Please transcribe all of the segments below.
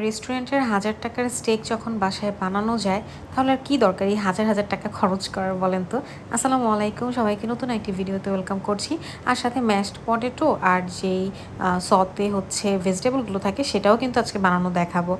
রেস্টুরেন্টের হাজার টাকার স্টেক যখন বাসায় বানানো যায়, তাহলে আর কী দরকার এই হাজার হাজার টাকা খরচ করার বলেন তো? আসসালামু আলাইকুম, সবাইকে নতুন একটি ভিডিওতে ওয়েলকাম করছি। আর সাথে ম্যাশড পটেটো আর যেই সতে হচ্ছে ভেজিটেবলগুলো থাকে, সেটাও কিন্তু আজকে বানানো দেখাবো।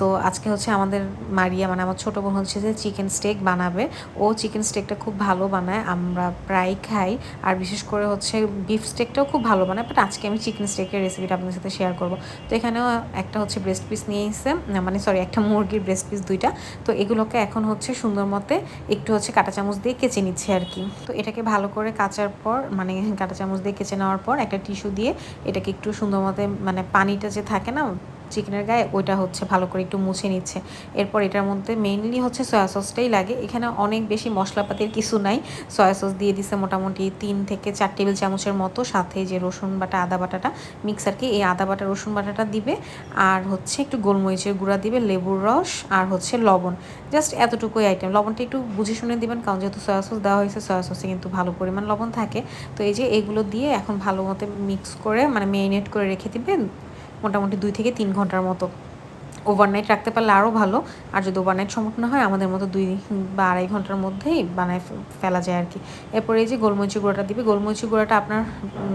তো আজকে হচ্ছে আমাদের মারিয়া মানে আমার ছোটো বোন হচ্ছে যে চিকেন স্টেক বানাবে। ও চিকেন স্টেকটা খুব ভালো বানায়, আমরা প্রায় খাই। আর বিশেষ করে হচ্ছে বিফ স্টেকটাও খুব ভালো বানায় বাট আজকে আমি চিকেন স্টেকের রেসিপিটা আপনার সাথে শেয়ার করব। তো এখানেও একটা হচ্ছে ব্রেস্ট পিস নিয়ে এসে মানে সরি একটা মুরগির ব্রেস্ট পিস দুইটা। তো এগুলোকে এখন হচ্ছে সুন্দর মতে একটু হচ্ছে কাঁটা চামচ দিয়ে কেচে নিচ্ছে আর কি। তো এটাকে ভালো করে কাচার পর মানে কাঁটা চামচ দিয়ে কেচে নেওয়ার পর একটা টিস্যু দিয়ে এটাকে একটু সুন্দর মতে মানে পানিটা যে থাকে না চিকেনের গায়ে, ওইটা হচ্ছে ভালো করে একটু মুছে নিচ্ছে। এরপর এটার মধ্যে মেইনলি হচ্ছে সয়া সসটাই লাগে। এখানে অনেক বেশি মশলাপাতির কিছু নাই। সয়া সস দিয়ে দিছে মোটামুটি তিন থেকে চার টেবিল চামচের মতো। সাথে যে রসুন বাটা, আদা বাটাটা, মিক্সারকে এই আদা বাটা, রসুন বাটাটা দিবে। আর হচ্ছে একটু গোলমরিচের গুঁড়া দিবে, লেবুর রস আর হচ্ছে লবণ। জাস্ট এতটুকুই আইটেম লবণটা একটু বুঝে শুনে দিবেন, কারণ যেহেতু সয়া সস দেওয়া হয়েছে সয়া সসে কিন্তু ভালো পরিমাণ লবণ থাকে। তো এই যে এগুলো দিয়ে এখন ভালো মতো মিক্স করে মানে মেরিনেট করে রেখে দিবেন। মোটামুটি দুই থেকে তিন ঘণ্টার মতো। ওভারনাইট রাখতে পারলে আরও ভালো। আর যদি ওভারনাইট সম্ভব না হয়, আমাদের মতো দুই বা আড়াই ঘণ্টার মধ্যেই বানায় ফেলা যায় আর কি এরপরে এই যে গোলমরিচি গুঁড়োটা দিবে গোলমরিচি গুঁড়োটা আপনার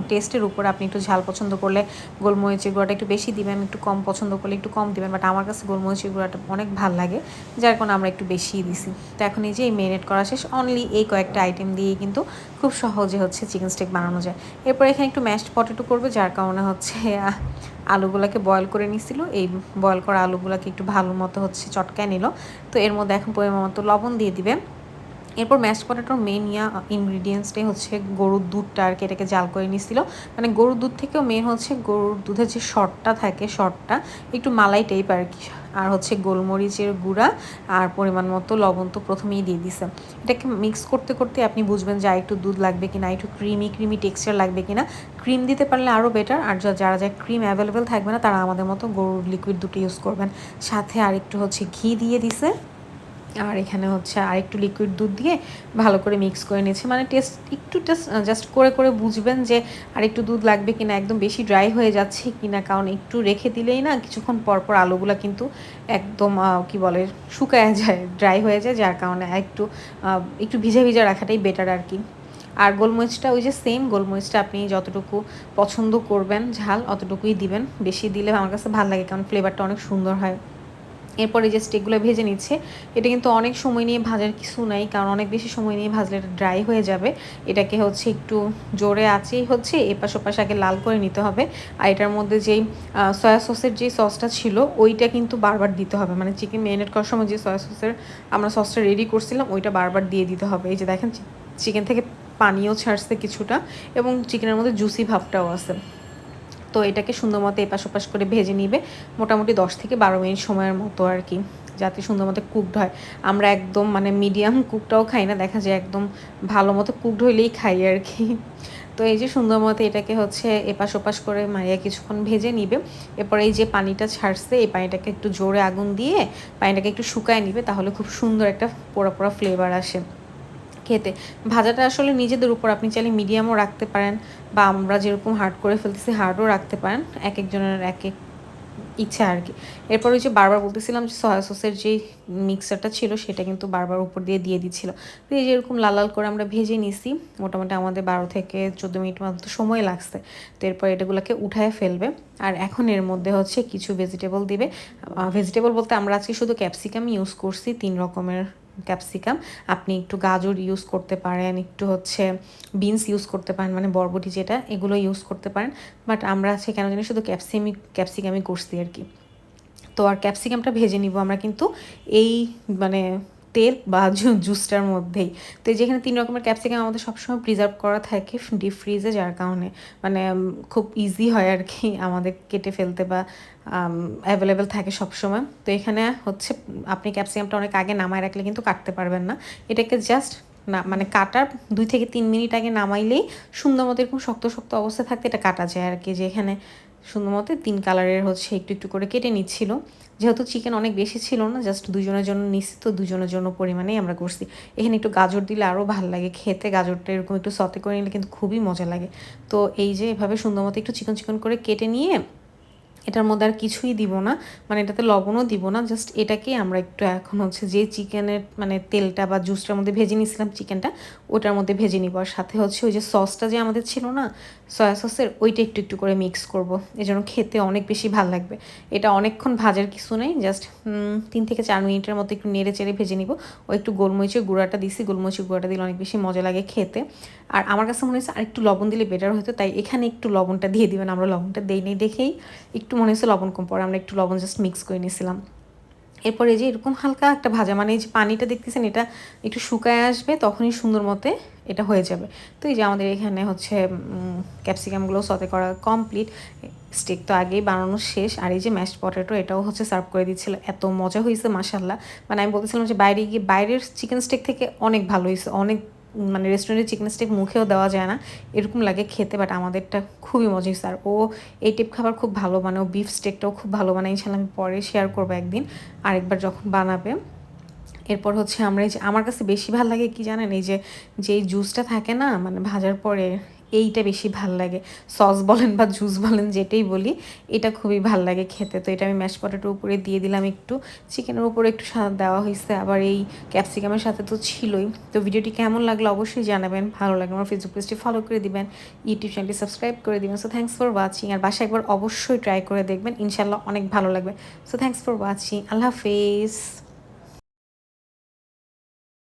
টেস্টের উপর আপনি একটু ঝাল পছন্দ করলে গোলমরিচি গুঁড়োটা একটু বেশি দিবেন, একটু কম পছন্দ করলে একটু কম দিবেন। বাট আমার কাছে গোলমরিচি গুঁড়োটা অনেক ভালো লাগে, যার কারণে আমরা একটু বেশিই দিছি। তো এখন এই যে এই মেরিনেট করা শেষ অনলি এই কয়েকটা আইটেম দিয়ে কিন্তু খুব সহজে হচ্ছে চিকেন স্টেক বানানো যায়। এরপর এখানে একটু ম্যাশড পটেটো করবে, যার কারণে হচ্ছে আলুগুলোকে বয়ল করে নিছিল এই বয়ল করা আলুগুলোকে একটু ভালো মতো হচ্ছে চটকায় নিল। তো এর মধ্যে এখন পরিমাণ মতো লবণ দিয়ে দিবে। এরপর ম্যাশ পটেটোর মেন ইয়া ইনগ্রিডিয়েন্টসটাই হচ্ছে গরুর দুধটা আর কি এটাকে জাল করে নিছিল মানে গরুর দুধ থেকেও মেন হচ্ছে গরুর দুধের যে শর্টটা থাকে শর্টটা একটু মালাই টাইপ আর কি। আর হচ্ছে গোলমরিচের গুঁড়া আর পরিমাণ মতো লবণ তো প্রথমেই দিয়ে দিছে। এটাকে মিক্স করতে করতে আপনি বুঝবেন যে একটু দুধ লাগবে কিনা, একটু ক্রিমি ক্রিমি টেক্সচার লাগবে কিনা। ক্রিম দিতে পারলে আরও বেটার আর যারা যারা ক্রিম অ্যাভেলেবেল থাকবে না, তারা আমাদের মতো গরুর লিকুইড দুটো ইউজ করবেন। সাথে আর একটু হচ্ছে ঘি দিয়ে দিছে। আর এখানে হচ্ছে আর একটু লিকুইড দুধ দিয়ে ভালো করে মিক্স করে নিয়েছি। মানে টেস্ট একটু টেস্ট জাস্ট করে করে বুঝবেন যে আর একটু দুধ লাগবে কিনা, একদম বেশি ড্রাই হয়ে যাচ্ছে কিনা। কারণ একটু রেখে দিলেই না কিছুক্ষণ পর পর আলুগুলো কিন্তু একদম কি বলে, শুকায় যায় ড্রাই হয়ে যায়। যার কারণে একটু একটু ভিজা ভিজা রাখাটাই বেটার আর কি। আর গোলমরিচটা, ওই যে সেম গোলমরিচটা আপনি যতটুকু পছন্দ করবেন, ঝাল অতটুকুই দিবেন। বেশি দিলে আমার কাছে ভালো লাগে, কারণ ফ্লেভারটা অনেক সুন্দর হয়। এরপরে যে স্টেকগুলো ভেজে নিচ্ছে, এটা কিন্তু অনেক সময় নিয়ে ভাজার কিছু নাই, কারণ অনেক বেশি সময় নিয়ে ভাজলে ড্রাই হয়ে যাবে। এটাকে হচ্ছে একটু জোরে আছেই হচ্ছে, এপাশ ওপাশ আগে লাল করে নিতে হবে। আর এটার মধ্যে যেই সয়া সসের যে সসটা ছিল, ওইটা কিন্তু বারবার দিতে হবে। মানে চিকেন ম্যারিনেট করার সময় যে সয়া সসের আমরা সসটা রেডি করছিলাম, ওইটা বারবার দিয়ে দিতে হবে। এই যে দেখেন চিকেন থেকে পানিও ছাড়ছে কিছুটা, এবং চিকেনের মধ্যে জুসি ভাবটাও আছে। তো এটাকে সুন্দর মতো এপাশ ওপাশ করে ভেজে নিবে। মোটামুটি দশ থেকে বারো মিনিট সময়ের মতো আর কি, যাতে সুন্দর মতো কুকড হয়। আমরা একদম মানে মিডিয়াম কুকটাও খাই না, দেখা যায় একদম ভালো মতো কুকড হইলেই খাই আর কি। তো এই যে সুন্দর মতো এটাকে হচ্ছে এপাশ ওপাশ করে মারিয়া কিছুক্ষণ ভেজে নিবে। এরপর এই যে পানিটা ছাড়ছে, এই পানিটাকে একটু জোরে আগুন দিয়ে পানিটাকে একটু শুকায় নিবে, তাহলে খুব সুন্দর একটা পোড়া পোড়া ফ্লেভার আসে। খেতে। ভাজাটা আসলে নিজেদের উপর। আপনি চাইলে মিডিয়ামও রাখতে পারেন বা আমরা যেরকম হার্ড করে ফেলতেছি হার্ডও রাখতে পারেন। এক একজনের এক এক ইচ্ছা আর কি। এরপর ওই যে বারবার বলতেছিলাম যে সয়া সসের যে মিক্সারটা ছিল, সেটা কিন্তু বারবার উপর দিয়ে দিয়ে দিচ্ছিল। তো এই যে এরকম লাল লাল করে আমরা ভেজে নিছি, মোটামুটি আমাদের বারো থেকে চোদ্দ মিনিট মতো সময় লাগছে। তো এরপর এটাগুলোকে উঠায় ফেলবে। আর এখন এর মধ্যে হচ্ছে কিছু ভেজিটেবল দিবে। ভেজিটেবল বলতে আমরা আজকে শুধু ক্যাপসিকাম ইউজ করছি, তিন রকমের ক্যাপসিকাম। আপনি একটু গাজর ইউজ করতে পারেন, একটু হচ্ছে বিনস ইউজ করতে পারেন মানে বরবটি যেটা, এগুলো ইউজ করতে পারেন। বাট আমরা আছে কেন জানি শুধু ক্যাপসিমি, ক্যাপসিকামই করছি আর কি। তো আর ক্যাপসিকামটা ভেজে নিব আমরা কিন্তু এই মানে তেল বা জুসটার মধ্যেই। তো যেখানে তিন রকমের ক্যাপসিকাম আমাদের সবসময় প্রিজার্ভ করা থাকে ডিপ ফ্রিজে যার কারণে মানে খুব ইজি হয় আর কি আমাদের কেটে ফেলতে বা অ্যাভেলেবেল থাকে সবসময়। তো এখানে হচ্ছে, আপনি ক্যাপসিকামটা অনেক আগে নামায় রাখলে কিন্তু কাটতে পারবেন না। এটাকে জাস্ট না মানে কাটার দুই থেকে তিন মিনিট আগে নামাইলেই সুন্দর মতো এরকম শক্ত শক্ত অবস্থায় থাকতে এটা কাটা যায় আর কি। যে এখানে সুন্দর মতো তিন কালারের হচ্ছে একটু একটু করে কেটে নিচ্ছিল। যেহেতু চিকেন অনেক বেশি ছিল না জাস্ট দুজনের জন্য নিচ্ছি তো দুজনের জন্য পরিমাণেই আমরা করছি। এখানে একটু গাজর দিলে আরও ভালো লাগে খেতে, গাজরটা এরকম একটু সতে করে নিলে কিন্তু খুবই মজা লাগে। তো এই যে এভাবে সুন্দর মতো একটু চিকন চিকন করে কেটে নিয়ে এটার মধ্যে আর কিছুই দিব না মানে এটাতে লবণও দিব না জাস্ট এটাকেই আমরা একটু এখন হচ্ছে যে চিকেনের মানে তেলটা বা জুসটার মধ্যে ভেজে নিয়েছিলাম চিকেনটা, ওটার মধ্যে ভেজে নিব। আর সাথে হচ্ছে ওই যে সসটা যে আমাদের ছিল না সয়া সসের ওইটা একটু একটু করে মিক্স করব। এজন্য খেতে অনেক বেশি ভালো লাগবে। এটা অনেকক্ষণ ভাজার কিছু নেই জাস্ট তিন থেকে চার মিনিটের মতো একটু নেড়ে চেড়ে ভেজে নিব। ও একটু গোলমরিচের গুঁড়াটা দিছি, গোলমরিচের গুঁড়াটা দিলে অনেক বেশি মজা লাগে খেতে। আর আমার কাছে মনে হচ্ছে আর একটু লবণ দিলে বেটার হতো, তাই এখানে একটু লবণটা দিয়ে দিবেন, আমরা লবণটা দেই নেই দেখেই। একটু মনে হচ্ছে লবণ কম পরে আমরা একটু লবণ জাস্ট মিক্স করে নিয়েছিলাম। এরপরে যে এরকম হালকা একটা ভাজা মানে এই যে পানিটা দেখতেছেন, এটা একটু শুকায় আসবে, তখনই সুন্দর মতে এটা হয়ে যাবে। তো এই যে আমাদের এখানে হচ্ছে ক্যাপসিকামগুলো সতে করা কমপ্লিট স্টেক তো আগেই বানানো শেষ, আর এই যে ম্যাশড পটেটো এটাও হচ্ছে সার্ভ করে দিচ্ছিল। এত মজা হয়েছে মাসাল্লাহ মানে আমি বলতেছিলাম যে বাইরে গিয়ে, বাইরের চিকেন স্টেক থেকে অনেক ভালো হয়েছে, অনেক মানে রেস্টুরেন্টের চিকেন স্টিক মুখেও দেওয়া যায় না। এরকম লাগে খেতে বাট আমাদেরটা খুবই মজা স্যার, ও এই টিপ খাবার খুব ভালো মানে ও বিফ স্টেকটাও খুব ভালো মানে ইনশাল্লাহ আমি পরে শেয়ার করব একদিন, আরেকবার যখন বানাবে। এরপর হচ্ছে আমরা আমার কাছে বেশি ভালো লাগে কি জানেন? এই যে, যেই জুসটা থাকে না মানে ভাজার পরে এইটা বেশি ভালো লাগে। সস বলেন বা জুস বলেন, যেটাই বলি, এটা খুবই ভালো লাগে খেতে। তো এটা আমি ম্যাশ পটেটোর উপরে দিয়ে দিলাম একটু। চিকেনের উপরে একটু স্বাদ দেওয়া হয়েছে। আবার এই ক্যাপসিকামের সাথে তো ছিলই। তো ভিডিওটি কেমন লাগল অবশ্যই জানাবেন। ভালো লাগবে আমার ফেসবুক পেজটি ফলো করে দিবেন। ইউটিউব চ্যানেলটি সাবস্ক্রাইব করে দিবেন। সো থ্যাংকস ফর ওয়াচিং আর বাসায় একবার অবশ্যই ট্রাই করে দেখবেন। ইনশাল্লাহ অনেক ভালো লাগবে। So thanks for watching Allah হাফেজ।